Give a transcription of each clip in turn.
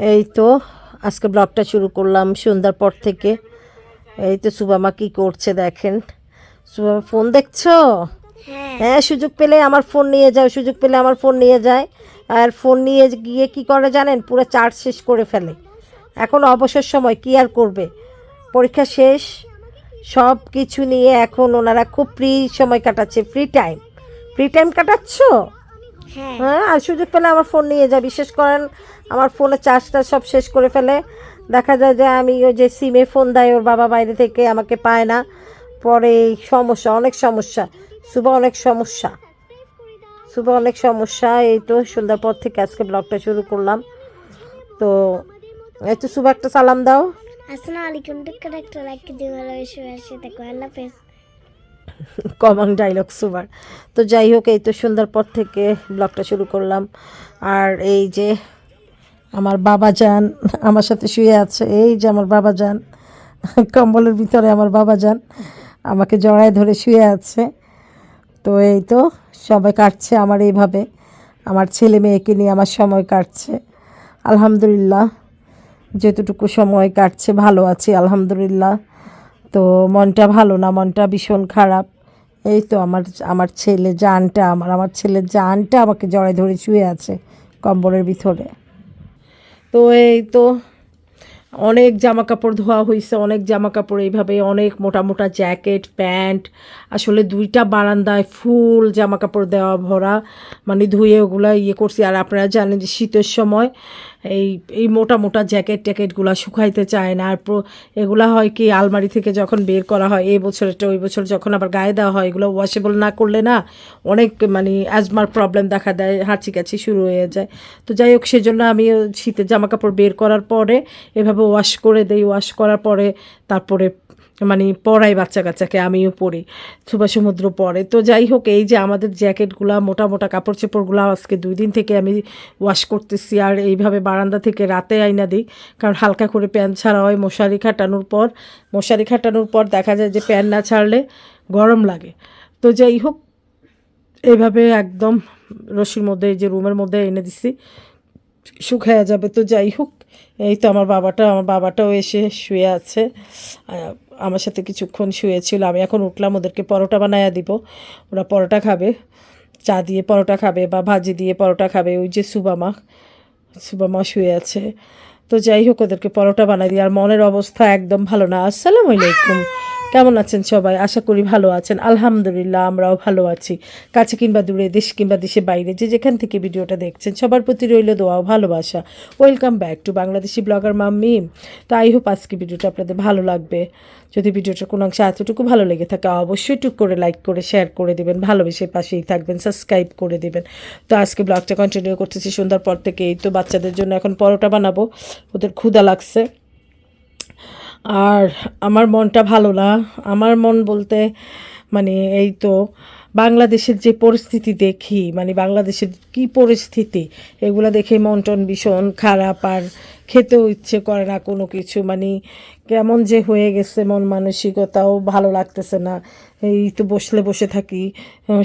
এই তো আজকে ব্লগটা শুরু করলাম সন্ধ্যার পর থেকে। এই তো সুবামা কি করছে দেখেন। সুবামা ফোন দেখছ? হ্যাঁ। সুযোগ পেলে আমার ফোন নিয়ে যায় সুযোগ পেলে আমার ফোন নিয়ে যায়। আর ফোন নিয়ে গিয়ে কি করে জানেন? পুরো চার্জ শেষ করে ফেলে। এখন অবসর সময় কি আর করবে? পরীক্ষা শেষ সব কিছু নিয়ে এখন ওনারা খুব ফ্রি সময় কাটাচ্ছে ফ্রি টাইম ফ্রি টাইম কাটাচ্ছ? হ্যাঁ। হ্যাঁ আর সুযোগ পেলে আমার ফোন নিয়ে যায় বিশেষ করেন আমার ফোনে চার্জটা সব শেষ করে ফেলে। দেখা যায় যে আমি ওই যে সিমে ফোন দেয় ওর বাবা বাইরে থেকে আমাকে পায় না। পরে সমস্যা অনেক সমস্যা। শুভ অনেক সমস্যা। শুভ অনেক সমস্যা। এই তো সন্ধ্যার পর থেকে আজকে ব্লগটা শুরু করলাম। তো এই তো শুভ একটা সালাম দাও। আসসালামু আলাইকুম। একটা লাইক দিয়ে ভালোবেসে আল্লাহ হাফেজ। কমন ডাইলগ সুবার তো যাই হোক, এই তো সন্ধ্যার পর থেকে ব্লগটা শুরু করলাম। আর এই যে আমার বাবা যান, আমার সাথে শুয়ে আছে, এই যে আমার বাবা যান, কম্বলের ভিতরে আমার বাবা যান, আমাকে জড়ায় ধরে শুয়ে আছে। তো এই তো সবাই কাটছে আমার এইভাবে। আমার ছেলে মেয়েকে নিয়ে আমার সময় কাটছে। আলহামদুলিল্লাহ, যেতটুকু সময় কাটছে, ভালো আছি, আলহামদুলিল্লাহ। তো মনটা ভালো না, মনটা ভীষণ খারাপ। এই তো আমার আমার ছেলে জানটা, আমার আমার ছেলের জানটা আমাকে জড়ায় ধরে শুয়ে আছে কম্বলের ভিতরে। তো এই তো অনেক জামা কাপড় ধোয়া হয়েছে অনেক জামা কাপড় এইভাবে, অনেক মোটা মোটা জ্যাকেট, প্যান্ট, আসলে দুইটা বারান্দায় ফুল জামা কাপড় দেওয়া ভরা মানে ধুয়ে ওগুলা ইয়ে করছি। আর আপনারা জানেন যে শীতের সময় এই এই মোটা মোটা জ্যাকেট ট্যাকেটগুলো শুকাইতে চায় না। আর এগুলো হয় কি আলমারি থেকে যখন বের করা হয়, এই বছরটা ওই বছর যখন আবার গায়ে দেওয়া হয়, এগুলো ওয়াশেবল না করলে না অনেক মানে অ্যাজমার প্রবলেম দেখা দেয় হাঁচি কাছি শুরু হয়ে যায়। তো যাই হোক, সেজন্য আমি শীতের জামা কাপড় বের করার পরে এভাবে ওয়াশ করে দেই। ওয়াশ করার পরে তারপরে মানে পরাই বাচ্চা কাচ্চাকে আমিও পরি সুভাষ সমুদ্র পরে তো যাই হোক, এই যে আমাদের জ্যাকেটগুলা, মোটা মোটা কাপড় চোপড়গুলো আজকে দুই দিন থেকে আমি ওয়াশ করতেছি, আর এইভাবে বারান্দা থেকে রাতে আইনা দিই, কারণ হালকা করে প্যান ছাড়া হয়, মশারি খাটানোর পর, মশারি খাটানোর পর দেখা যায় যে প্যান না ছাড়লে গরম লাগে। তো যাই হোক, এইভাবে একদম রশির মধ্যে, এই যে রুমের মধ্যে এনে দিছি, শুকায়া যাবে। তো যাই হোক এই তো আমার বাবাটা, আমার বাবাটাও এসে শুয়ে আছে। আমার সাথে কিছুক্ষণ শুয়েছিল। আমি এখন উঠলাম, ওদেরকে পরোটা বানায়া দিব। ওরা পরোটা খাবে, চা দিয়ে পরোটা খাবে বা ভাজি দিয়ে পরোটা খাবে। ওই যে সুবামা সুবামা শুয়ে আছে। তো যাই হোক, ওদেরকে পরোটা বানাই দিই। আর মনের অবস্থা একদম ভালো না। আসসালামু আলাইকুম। কেমন আছেন সবাই? আশা করি ভালো আছেন। আলহামদুলিল্লাহ, আমরাও ভালো আছি। কাছে কিংবা দূরে, দেশ কিংবা দেশে বাইরে, যে যেখান থেকে ভিডিওটা দেখছেন, সবার প্রতি রইল দোয়াও ভালোবাসা। Welcome back to Bangladeshi blogger mummy. তো আই হোপ আজকে ভিডিওটা আপনাদের ভালো লাগবে। যদি ভিডিওটা কোনো অংশে এতটুকু ভালো লেগে থাকে, অবশ্যই টুক করে লাইক করে শেয়ার করে দেবেন, ভালোবেসে পাশেই থাকবেন সাবস্ক্রাইব করে দেবেন। তো আজকে ব্লগটা কন্টিনিউ করতেছি সন্ধ্যার পর থেকে এই তো বাচ্চাদের জন্য এখন পরোটা বানাবো। ওদের ক্ষুধা লাগছে। আর আমার মনটা ভালো না। আমার মন বলতে মানে এই তো বাংলাদেশের যে পরিস্থিতি দেখি মানে বাংলাদেশের কি পরিস্থিতি, এগুলো দেখে মন টন ভীষণ খারাপ আর খেতেও ইচ্ছে করে না কোনো কিছু। মানে কেমন যে হয়ে গেছে মন মানসিকতাও ভালো লাগতেছে না। এই তো বসলে বসে থাকি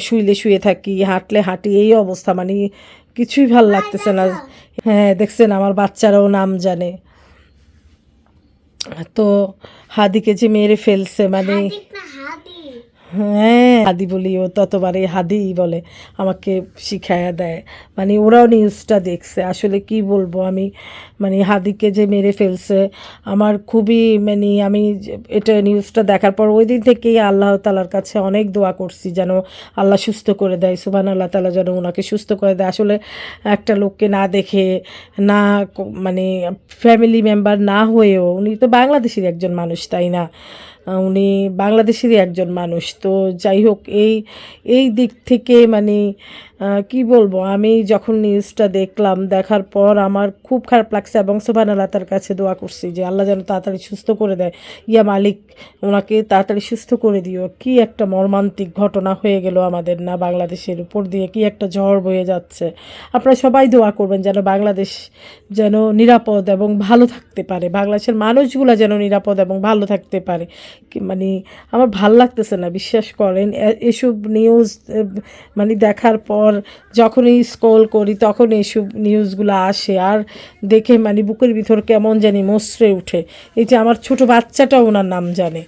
শুইলে শুয়ে থাকি, হাঁটলে হাঁটি, এই অবস্থা। মানে কিছুই ভালো লাগতেছে না। হ্যাঁ দেখছেন আমার বাচ্চারাও নাম জানে। তো হাদিকে যে মেরে ফেলছে মানে না হাদি হ্যাঁ হাদি বলি, ও ততবারে হাদি বলে, আমাকে শিখায়া দেয়। মানে ওরাও নিউজটা দেখছে, আসলে কি বলব আমি মানে হাদিকে যে মেরে ফেলছে, আমার খুবই মানে আমি এটা নিউজটা দেখার পর ওই দিন থেকেই আল্লাহ তালার কাছে অনেক দোয়া করছি যেন আল্লাহ সুস্থ করে দেয় সুবান আল্লাহ তালা যেন ওনাকে সুস্থ করে দেয়। আসলে একটা লোককে না দেখে, না মানে ফ্যামিলি মেম্বার না হয়েও, উনি তো বাংলাদেশের একজন মানুষ, তাই না? উনি বাংলাদেশেরই একজন মানুষ। তো যাই হোক এই এই দিক থেকে মানে কি বলব? আমি যখন নিউজটা দেখলাম, দেখার পর আমার খুব খারাপ লাগছে এবং সোভান আল্লাহ তার কাছে দোয়া করছি যে আল্লাহ যেন তাড়াতাড়ি সুস্থ করে দেয়। ইয়া মালিক, ওনাকে তাড়াতাড়ি সুস্থ করে দিও। কি একটা মর্মান্তিক ঘটনা হয়ে গেল আমাদের না বাংলাদেশের উপর দিয়ে, কি একটা ঝড় বয়ে যাচ্ছে। আপনারা সবাই দোয়া করবেন যেন বাংলাদেশ যেন নিরাপদ এবং ভালো থাকতে পারে। বাংলাদেশের মানুষগুলো যেন নিরাপদ এবং ভালো থাকতে পারে। মানে আমার ভালো লাগতেছে না, বিশ্বাস করেন এসব নিউজ মানে দেখার পর তারপর যখনই স্ক্রল করি তখন এইসব নিউজগুলো আসে আর দেখে মানে বুকের ভিতর কেমন জানি মসরে উঠে। এই যে আমার ছোট বাচ্চাটাও ওনার নাম জানে।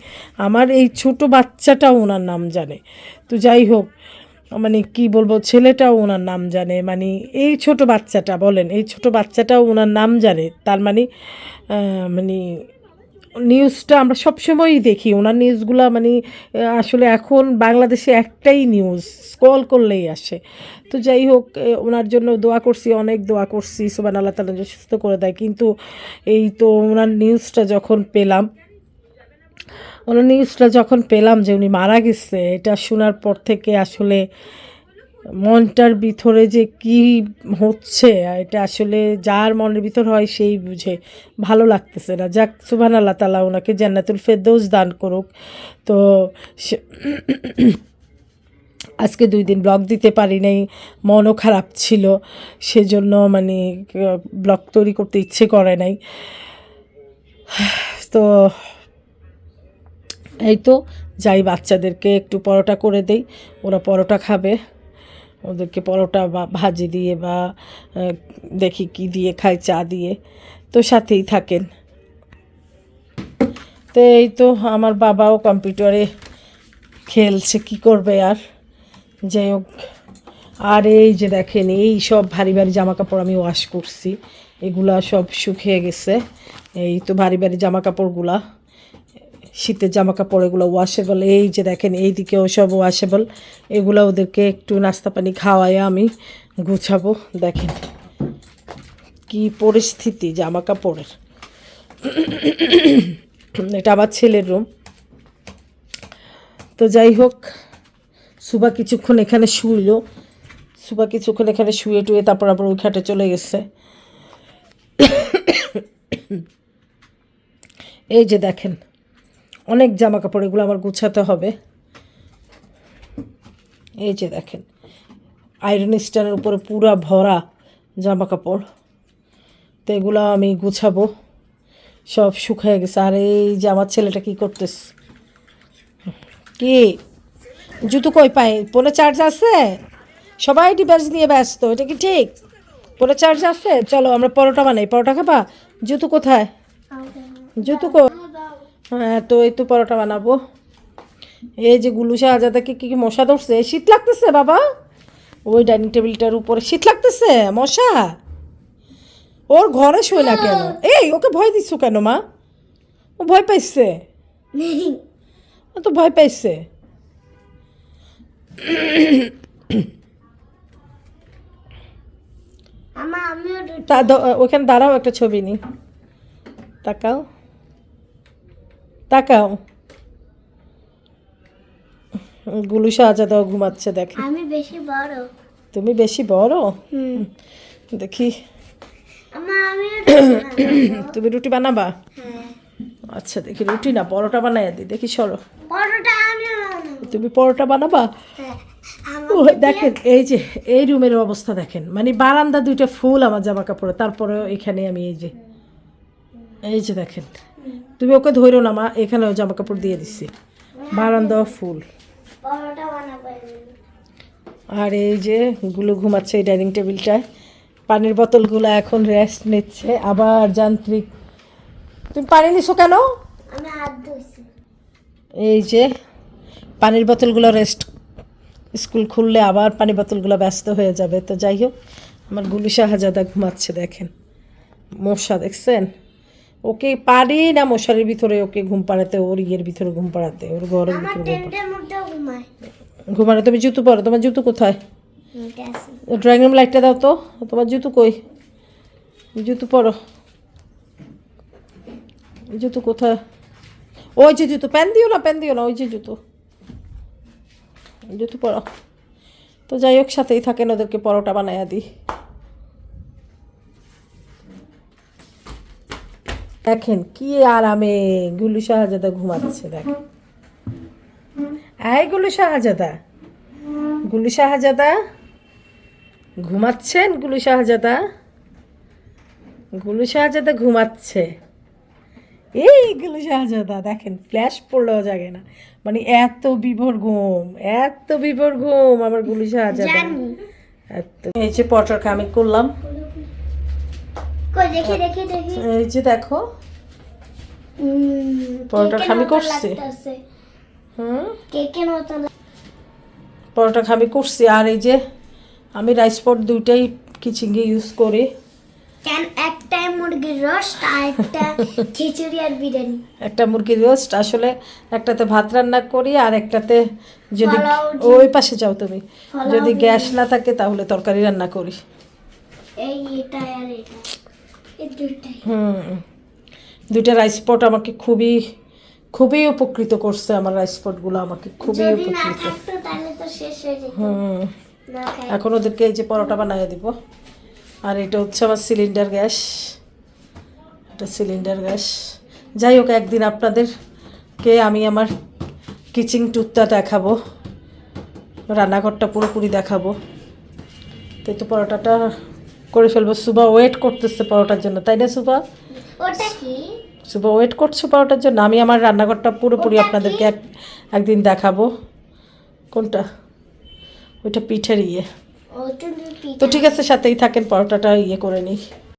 আমার এই ছোট বাচ্চাটাও ওনার নাম জানে। তো যাই হোক মানে কি বলব, ছেলেটাও ওনার নাম জানে। মানে এই ছোট বাচ্চাটা বলেন, এই ছোট বাচ্চাটাও ওনার নাম জানে। তার মানে মানে নিউজটা আমরা সবসময়ই দেখি। ওনার নিউজগুলো মানে আসলে এখন বাংলাদেশে একটাই নিউজ কল করলেই আসে। তো যাই হোক ওনার জন্য দোয়া করছি, অনেক দোয়া করছি সুবান আল্লাহ তালা সুস্থ করে দেয়। কিন্তু এই তো ওনার নিউজটা যখন পেলাম, ওনার নিউজটা যখন পেলাম যে উনি মারা গেছে, এটা শোনার পর থেকে আসলে মনটার ভিতরে যে কি হচ্ছে এটা আসলে যার মনের ভিতর হয় সেই বুঝে। ভালো লাগতেছে না। যাক সুবান আল্লাহ তালা ওনাকে জান্নাতুল ফেরদৌস দান করুক। তো আজকে দুই দিন ব্লগ দিতে পারি নাই, মনও খারাপ ছিল, সেজন্য মানে ব্লগ তৈরি করতে ইচ্ছে করে নাই। তো এই তো, যাই বাচ্চাদেরকে একটু পরোটা করে দেই, ওরা পরোটা খাবে। ওদেরকে পরোটা বা ভাজি দিয়ে বা দেখি কি দিয়ে খায়, চা দিয়ে। তো সাথেই থাকেন। তো এই তো আমার বাবাও কম্পিউটারে খেলছে, কি করবে আর? যাই হোক, আর এই যে দেখেন, এই সব ভারী ভারী জামা কাপড় আমি ওয়াশ করছি। এগুলা সব শুকিয়ে গেছে। এই তো ভারী ভারী জামা কাপড়গুলা শীতের জামা কাপড় এগুলো ওয়াশেবল এই যে দেখেন এই দিকেও সব ওয়াশেবল এগুলো ওদেরকে একটু নাস্তা পানি খাওয়াই আমি গুছাবো, দেখেন। কি পরিস্থিতি জামা কাপড়ের এটা আমার ছেলের রুম তো যাই হোক সুবা কিছুক্ষণ এখানে শুইল। সুবা কিছুক্ষণ এখানে শুয়ে টুয়ে তারপর আবার ওই খাটে চলে গেছে। এই যে দেখেন অনেক জামা কাপড় এগুলো আমার গুছাতে হবে। এই যে দেখেন আয়রন স্ট্যান্ডের উপরে পুরা ভরা জামা কাপড় তো এগুলো আমি গুছাবো সব শুকিয়ে গেছে। আর এই যে আমার ছেলেটা কি করতেছে? কি? জুতো কই পায়? ফোনে চার্জ আছে? সবাই ডিভাইস নিয়ে ব্যস্ত এটা কি ঠিক? ফোনে চার্জ আছে? চলো আমরা পরোটা বানাই। পরোটা খাবা? জুতো কোথায়? জুতো কো তো এই তো পরোটা বানাবো। এই যে গুলুসা আজাদাকে কি কি মশা ধরছে? শীত লাগতেছে বাবা। ওই ডাইনিং টেবিলটার উপরে শীত লাগতেছে মশা। ওর ঘরে শোয় না কেন? এই ওকে ভয় দিচ্ছ কেন মা? ও ভয় পাইছে। ও তো ভয় পাইছে। তা ওখানে দাঁড়াও একটা ছবি নি। তাকাও। তাকাও। গুলু শাহজাদাও ঘুমাচ্ছে দেখে। আমি বেশি বড়। তুমি বেশি বড়? হুম। দেখি। তুমি রুটি বানাবা? হ্যাঁ। আচ্ছা দেখি রুটি না পরোটা বানাই দি দেখি সরো। তুমি পরোটা বানাবা? হ্যাঁ দেখেন এই যে এই রুমের অবস্থা দেখেন। মানে বারান্দা দুইটা ফুল আমার জামা কাপড়ে তারপরে এখানে আমি এই যে এই যে দেখেন। তুমি ওকে ধরো না মা। এখানেও জামা কাপড় দিয়ে দিচ্ছি বারান্দাও ফুল। আর এই যে গুলো ঘুমাচ্ছে এই ডাইনিং টেবিলটায় পানির বোতলগুলো এখন রেস্ট নিচ্ছে। আবার যান্ত্রিক। তুমি পানি নিছো কেন? এই যে পানির বোতলগুলো রেস্ট স্কুল খুললে আবার পানি বোতলগুলো ব্যস্ত হয়ে যাবে। তো যাই হোক আমার গুলু শাহজাদা ঘুমাচ্ছে দেখেন। মশা দেখছেন? ওকে পারি না মশারির ভিতরে ওকে ঘুম পাড়াতে ওর ইয়ের ভিতরে ঘুম পাড়াতে ওর ঘরের ভিতরে ঘুমানো তুমি জুতো পরো তোমার জুতো কোথায়? ড্রয়িং রুম লাইটটা দাও তো তোমার জুতো কই? জুতো পরো। জুতো কোথায়? ওই যে জুতো প্যান দিও না প্যান দিও না ওই যে জুতো। জুতো পরো। তো যাই হোক সাথেই থাকেন ওদেরকে পরোটা বানাইয়া দিই। দেখেন কি আরামে গুলু শাহজাদা ঘুমাচ্ছে দেখেন। এই গুলু শাহজাদা গুলু শাহজাদা ঘুমাচ্ছেন গুলু শাহজাদা? গুলু শাহজাদা ঘুমাচ্ছে। এই গুলু শাহজাদা দেখেন ফ্ল্যাশ পড়লেও জাগে না। মানে এত বিভোর ঘুম এত বিভোর ঘুম আমার গুলু শাহজাদা। একদম। এই যে পরোটাটা আমি করলাম। এই যে দেখো। পরোটা খামি করছি? হুম? পরোটা আমি করছি। আর এই যে আমি রাইস পট দুইটাই কিচিংয়ে ইউজ করি। কেন? একটাই মুরগির রোস্ট আর একটা খিচুড়ি আর বিরিয়ানি। একটা মুরগির রোস্ট আসলে একটাতে ভাত রান্না করি আর একটাতে যদি ওই পাশে যাও তুমি। যদি গ্যাস না থাকে তাহলে তরকারি রান্না করি। এই এটা আর এটা। হুম। দুইটা রাইস পট আমাকে খুবই খুবই উপকৃত করছে আমার রাইস পটগুলো আমাকে খুবই উপকৃত। হুম। এখন ওদেরকে এই যে পরোটা বানিয়ে দিব। আর এটা হচ্ছে আমার সিলিন্ডার গ্যাস। এটা সিলিন্ডার গ্যাস। যাই হোক একদিন আপনাদেরকে আমি আমার কিচিং টুথটা দেখাবো। রান্নাঘরটা পুরোপুরি দেখাবো। তো এই তো পরোটাটা করে ফেলব। সুবা ওয়েট করতেছে পরোটার জন্য তাই না সুবা ওটা কি? সুবা ওয়েট করছ পরোটার জন্য। আমি আমার রান্নাঘরটা পুরোপুরি আপনাদেরকে এক একদিন দেখাবো। কোনটা? ওইটা পিঠের ইয়ে। তো ঠিক আছে সাথেই থাকেন পরোটাটা ইয়ে করে নিই।